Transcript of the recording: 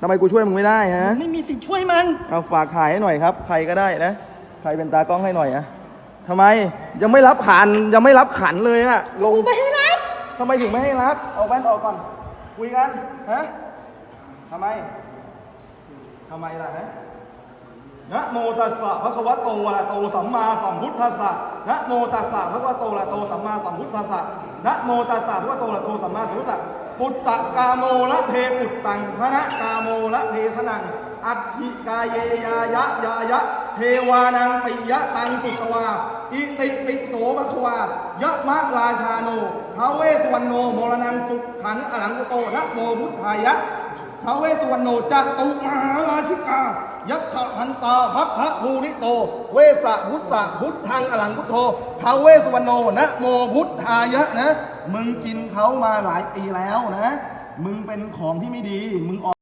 ทำไมกูช่วยมึงไม่ได้ฮะ ไม่มีสิทธิ์ช่วยมัน เอาฝากถ่ายให้หน่อยครับ ใครก็ได้นะ ใครเป็นตากล้องให้หน่อยอะทำไมยังไม่รับขันยังไม่รับขันเลยอะลงไม่ให้รับทำไมถึงไม่ให้รับ เอาแว่นออกก่อน คุยกัน ฮะทำไมทำไมล่ะฮะ นะโมตัสสะพระคะวะโตอะระโตสัมมาสัมพุทธัสสะนะโมตัสสะพระคะวะโตอะระโตสัมมาสัมพุทธัสสะนะโมตัสสะพระคะวะโตอะระโตสัมมาสัมพุทธัสสะปุตตะกาโมละเพปุตตังพระกาโมละเพนัง อัตถิกายเยยายะยายะ เทวานังปิยะตังสุสวาอิติปิโสภควายะมะราชาโนทาเวสสุวรรณโนโมรนังสุขังอลังกโตนะโมพุทธายะท้าวเวสสุวรรณโนจัตุมหาราชิกา พันตาพัพพะภูริโต เวสะพุทธะพุทธังอลังพุทโธทาเวสุวรรณโนนะโมพุทธายะนะ มึงกินเขามาหลายปีแล้วนะ มึงเป็นของที่ไม่ดี มึงออก